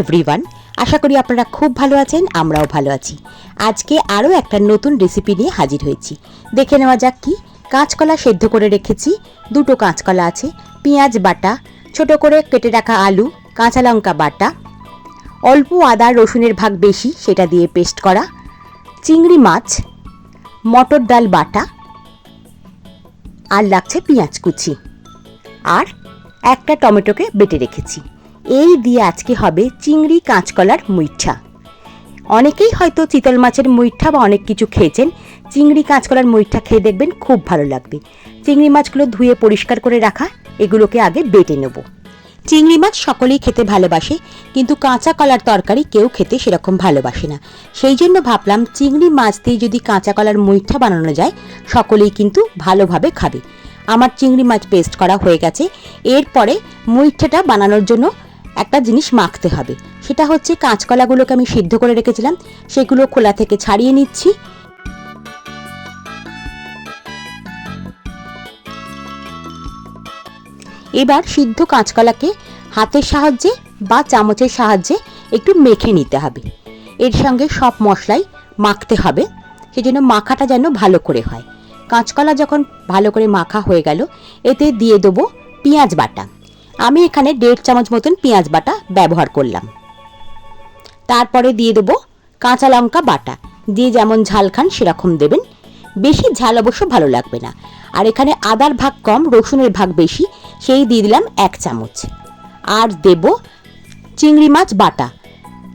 Everyone আশা করি আপনারা খুব ভালো আছেন, আমরাও ভালো আছি। আজকে আরও একটা নতুন রেসিপি নিয়ে হাজির হয়েছি। দেখে নেওয়া যাক কি। কাঁচকলা সেদ্ধ করে রেখেছি। দুটো কাঁচকলা আছে, পেঁয়াজ বাটা, ছোট করে কেটে রাখা আলু, কাঁচা লঙ্কা বাটা, অল্প আদা, রসুনের ভাগ বেশি, সেটা দিয়ে পেস্ট করা, চিংড়ি মাছ, মটর ডাল বাটা, আর লাগছে পেঁয়াজ কুচি। আর একটা টমেটোকে বেটে রেখেছি। এই দিয়ে আজকে হবে চিংড়ি কাঁচকলার মুইঠা অনেকেই হয়তো চিতল মাছের মুইঠা বা অনেক কিছু খেয়েছেন। চিংড়ি কাঁচকলার মুইঠা খেয়ে দেখবেন খুব ভালো লাগবে। চিংড়ি মাছগুলো ধুয়ে পরিষ্কার করে রাখা, এগুলোকে আগে বেটে নেব। চিংড়ি মাছ সকলেই খেতে ভালোবাসে, কিন্তু কাঁচা কলার তরকারি কেউ খেতে সেরকম ভালোবাসে না। সেই জন্য ভাবলাম চিংড়ি মাছ দিয়ে যদি কাঁচা কলার মুইঠা বানানো যায়, সকলেই কিন্তু ভালোভাবে খাবে। আমার চিংড়ি মাছ পেস্ট করা হয়ে গেছে। এরপরে মুইঠাটা বানানোর জন্য একটা জিনিস মাখতে হবে। সেটা হচ্ছে কাঁচকলাগুলোকে আমি সিদ্ধ করে রেখেছিলাম। সেগুলো খোলা থেকে ছাড়িয়ে নিচ্ছি। এবার সিদ্ধ কাঁচকলাকে হাতের সাহায্যে বা চামচের সাহায্যে একটু মেখে নিতে হবে। এর সঙ্গে সব মশলাই মাখতে হবে। সেজন্য মাখাটা যেন ভালো করে হয়। কাঁচকলা যখন ভালো করে মাখা হয়ে গেল, এতে দিয়ে দেবো পেঁয়াজ বাটা। আমি এখানে দেড় চামচ মতন পেঁয়াজ বাটা ব্যবহার করলাম। তারপরে দিয়ে দেবো কাঁচা লঙ্কা বাটা। দিয়ে যেমন ঝাল খান সেরকম দেবেন। বেশি ঝাল অবশ্য ভালো লাগবে না। আর এখানে আদার ভাগ কম, রসুনের ভাগ বেশি, সেই দিয়ে দিলাম এক চামচ। আর দেব চিংড়ি মাছ বাটা।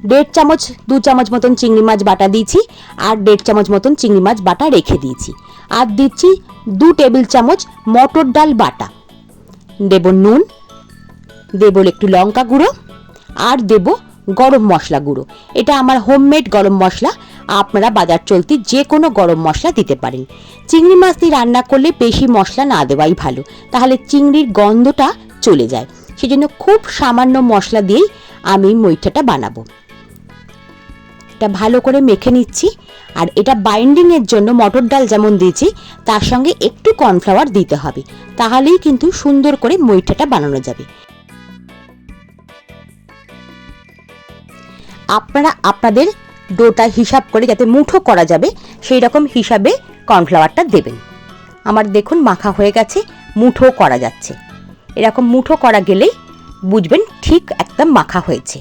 দেড় চামচ, দু চামচ মতন চিংড়ি মাছ বাটা দিয়েছি আর দেড় চামচ মতন চিংড়ি মাছ বাটা রেখে দিয়েছি। আর দিচ্ছি দু টেবিল চামচ মটর ডাল বাটা। দেব নুন দেব একটু লঙ্কা গুঁড়ো আর দেব গরম মশলা গুঁড়ো। এটা আমার হোমমেড গরম মশলা। আপনারা বাজার চলতি যে কোনো গরম মশলা দিতে পারেন। চিংড়ি মাছ দিয়ে রান্না করলে বেশি মশলা না দেওয়াই ভালো। তাহলে চিংড়ির গন্ধটা চলে যায়। সেজন্য খুব সামান্য মশলা দিয়েই আমি মৈঠাটা বানাবো। এটা ভালো করে মেখে নিচ্ছি। আর এটা বাইন্ডিংয়ের জন্য মটর ডাল যেমন দিয়েছি, তার সঙ্গে একটু কর্নফ্লাওয়ার দিতে হবে। তাহলেই কিন্তু সুন্দর করে মৈঠাটা বানানো যাবে। আপনারা আপনাদের ডোটা হিসাব করে যাতে মুঠো করা যাবে, সেই রকম হিসাবে কর্নফ্লাওয়ারটা দেবেন। আমার দেখুন মাখা হয়ে গেছে, মুঠো করা যাচ্ছে। এরকম মুঠো করা গেলেই বুঝবেন ঠিক একদম মাখা হয়েছে।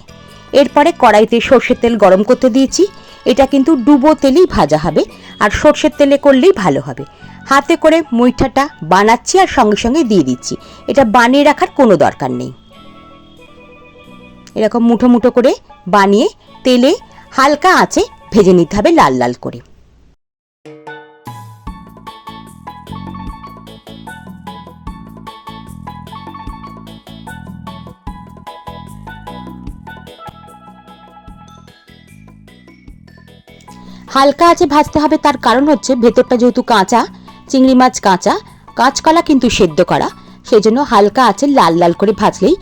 এরপরে কড়াইতে সর্ষের তেল গরম করতে দিয়েছি। এটা কিন্তু ডুবো তেলেই ভাজা হবে, আর সর্ষের তেলে করলেই ভালো হবে। হাতে করে মুইঠাটা বানাচ্ছি আর সঙ্গে সঙ্গে দিয়ে দিচ্ছি। এটা বানিয়ে রাখার কোনো দরকার নেই। এরকম মুঠো মুঠো করে বানিয়ে তেলে হালকা আঁচে ভেজে নিতে হবে লাল লাল করে। হালকা আঁচে ভাজতে হবে, তার কারণ হচ্ছে ভেতরটা যেহেতু কাঁচা, চিংড়ি মাছ কাঁচা, কাঁচকলা কিন্তু সেদ্ধ করা সেই জন্য হালকা আঁচে লাল লাল করে ভাজলেই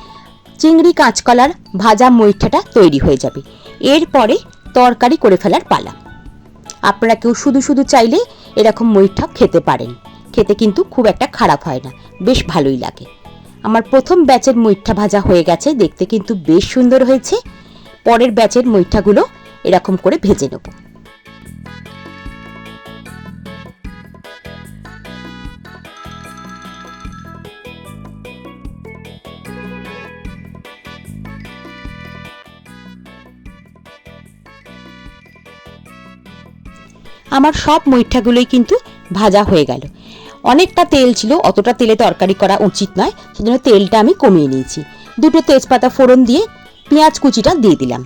চিংড়ি কাঁচকলার ভাজা মৈঠাটা তৈরি হয়ে যাবে। এরপরে তরকারি করে ফেলার পালা। আপনারা কেউ শুধু শুধু চাইলে এরকম মৈঠা খেতে পারেন। খেতে কিন্তু খুব একটা খারাপ হয় না, বেশ ভালোই লাগে। আমার প্রথম ব্যাচের মৈঠা ভাজা হয়ে গেছে, দেখতে কিন্তু বেশ সুন্দর হয়েছে। পরের ব্যাচের মৈঠাগুলো এরকম করে ভেজে নেব। আমার সব মৈঠাগুলোই কিন্তু ভাজা হয়ে গেল। অনেকটা তেল ছিল, অতটা তেলে তরকারি করা উচিত নয়, সেজন্য তেলটা আমি কমিয়ে নিয়েছি। দুটো তেজপাতা ফোড়ন দিয়ে পেঁয়াজ কুচিটা দিয়ে দিলাম।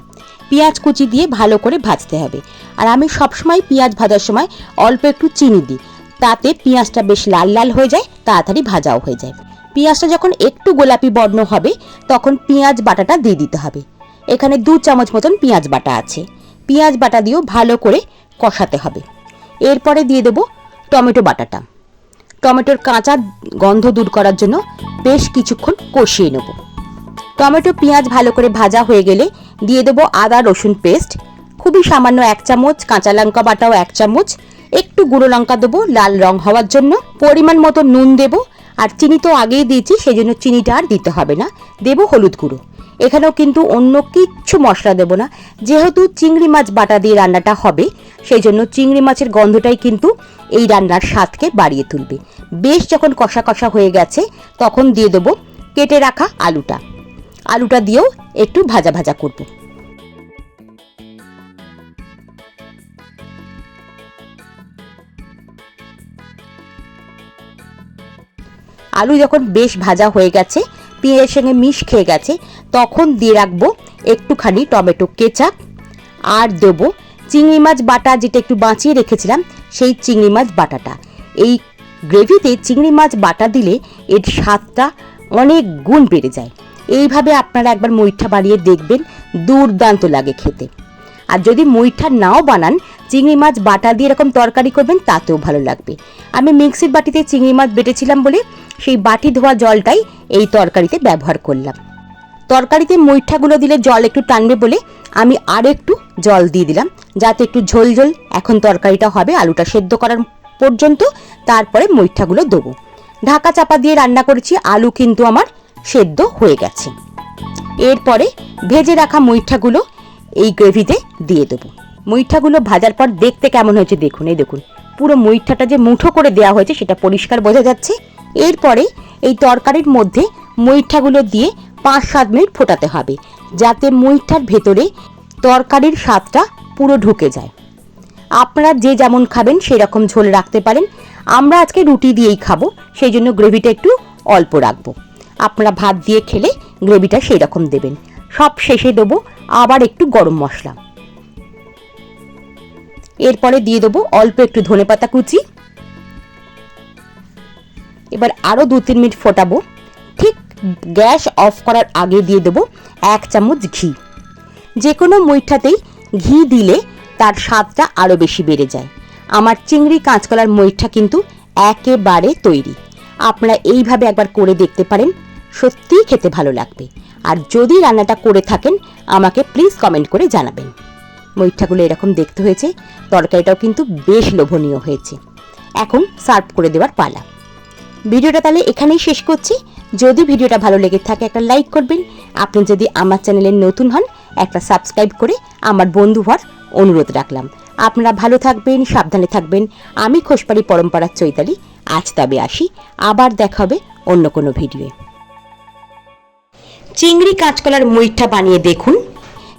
পেঁয়াজ কুচি দিয়ে ভালো করে ভাজতে হবে। আর আমি সবসময় পেঁয়াজ ভাজার সময় অল্প একটু চিনি দিই, তাতে পেঁয়াজটা বেশ লাল লাল হয়ে যায়, তাড়াতাড়ি ভাজাও হয়ে যায়। পেঁয়াজটা যখন একটু গোলাপি বর্ণ হবে, তখন পেঁয়াজ বাটাটা দিয়ে দিতে হবে। এখানে দু চামচ মতন পেঁয়াজ বাটা আছে। পেঁয়াজ বাটা দিয়েও ভালো করে কষাতে হবে। এরপরে দিয়ে দেবো টমেটো বাটাটা। টমেটোর কাঁচা গন্ধ দূর করার জন্য বেশ কিছুক্ষণ কষিয়ে নেব। টমেটো পেঁয়াজ ভালো করে ভাজা হয়ে গেলে দিয়ে দেবো আদা, রসুন পেস্ট। খুবই সামান্য এক চামচ, কাঁচা লঙ্কা বাটাও এক চামচ। একটু গুঁড়ো লঙ্কা দেবো লাল রং হওয়ার জন্য। পরিমাণ মতো নুন দেবো। আর চিনি তো আগেই দিয়েছি সেই জন্য চিনিটা আর দিতে হবে না। দেবো হলুদ গুঁড়ো। এখানেও কিন্তু অন্য কিচ্ছু মশলা দেব না। যেহেতু চিংড়ি মাছ বাটা দিয়ে রান্নাটা হবে সেই জন্য চিংড়ি মাছের গন্ধটাই কিন্তু এই রান্নার স্বাদকে বাড়িয়ে তুলবে। বেশ যখন কষা কষা হয়ে গেছে, তখন দিয়ে দেবো কেটে রাখা আলুটা। আলুটা দিয়েও একটু ভাজা ভাজা করব। আলু যখন বেশ ভাজা হয়ে গেছে, পেঁয়াজের সঙ্গে মিশ খেয়ে গেছে, তখন দিয়ে রাখব একটুখানি টমেটো কেচাপ। আর দেবো চিংড়ি মাছ বাটা যেটা একটু বাঁচিয়ে রেখেছিলাম, সেই চিংড়ি মাছ বাটাটা। এই গ্রেভিতে চিংড়ি মাছ বাটা দিলে এর স্বাদটা অনেক গুণ বেড়ে যায়। এইভাবে আপনারা একবার মইঠা বানিয়ে দেখবেন, দুর্দান্ত লাগে খেতে। আর যদি মুইঠা নাও বানান, চিংড়ি মাছ বাটা দিয়ে এরকম তরকারি করবেন, তাতেও ভালো লাগবে। আমি মিক্সির বাটিতে চিংড়ি মাছ বেটেছিলাম বলে সেই বাটি ধোয়া জলটাই এই তরকারিতে ব্যবহার করলাম। তরকারিতে মুইঠাগুলো দিলে জল একটু টানবে বলে আমি আর একটু জল দিয়ে দিলাম, যাতে একটু ঝোল ঝোল এখন তরকারিটা হবে আলুটা সেদ্ধ করার পর্যন্ত, তারপরে মুইঠাগুলো দেবো। ঢাকা চাপা দিয়ে রান্না করেছি, আলু কিন্তু আমার সেদ্ধ হয়ে গেছে। এরপরে ভেজে রাখা মুইঠাগুলো এই গ্রেভিতে দিয়ে দেবো। মুইঠাগুলো ভাজার পর দেখতে কেমন হয়েছে দেখুন, এই দেখুন, পুরো মুইঠাটা যে মুঠো করে দেওয়া হয়েছে সেটা পরিষ্কার বোঝা যাচ্ছে। এরপরে এই তরকারির মধ্যে মুইঠাগুলো দিয়ে পাঁচ সাত মিনিট ফোটাতে হবে, যাতে মুইঠার ভেতরে তরকারির স্বাদটা পুরো ঢুকে যায়। আপনারা যে যেমন খাবেন সেই রকম ঝোল রাখতে পারেন। আমরা আজকে রুটি দিয়েই খাব, সেই জন্য গ্রেভিটা একটু অল্প রাখব। আপনারা ভাত দিয়ে খেলে গ্রেভিটা সেই রকম দেবেন। সব শেষে দেবো আবার একটু গরম মশলা। এরপরে দিয়ে দেবো অল্প একটু ধনেপাতা কুচি এবার আরও দু তিন মিনিট ফোটাবো। ঠিক গ্যাস অফ করার আগে দিয়ে দেবো এক চামচ ঘি। যে কোনো মুইঠাতেই ঘি দিলে তার স্বাদটা আরও বেশি বেড়ে যায়। আমার চিংড়ি কাঁচকলার মুইঠা কিন্তু একেবারে তৈরি। আপনারা এইভাবে একবার করে দেখতে পারেন, সত্যিই খেতে ভালো লাগবে। আর যদি রান্নাটা করে থাকেন, আমাকে প্লিজ কমেন্ট করে জানাবেন। মৈঠাগুলো এরকম দেখতে হয়েছে, তরকারিটাও কিন্তু বেশ লোভনীয় হয়েছে। এখন সার্ভ করে দেওয়ার পালা। ভিডিওটা তাহলে এখানেই শেষ করছি। যদি ভিডিওটা ভালো লেগে থাকে, একটা লাইক করবেন। আপনি যদি আমার চ্যানেলে নতুন হন, একটা সাবস্ক্রাইব করে আমার বন্ধু হওয়ার অনুরোধ রাখলাম। আপনারা ভালো থাকবেন, সাবধানে থাকবেন। আমি খোসপাড়ি পরম্পরার চৈতালি। আজ তবে আসি। আবার দেখা হবে অন্য কোনো ভিডিওয়ে। চিংড়ি কাঁচকলার মুইঠা বানিয়ে দেখুন।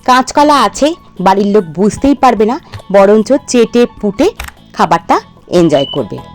কাঁচকলা আছে, বাড়ির লোক বুঝতেই পারবে না, বরঞ্চ চেটে পুটে খাবারটা এনজয় করবে।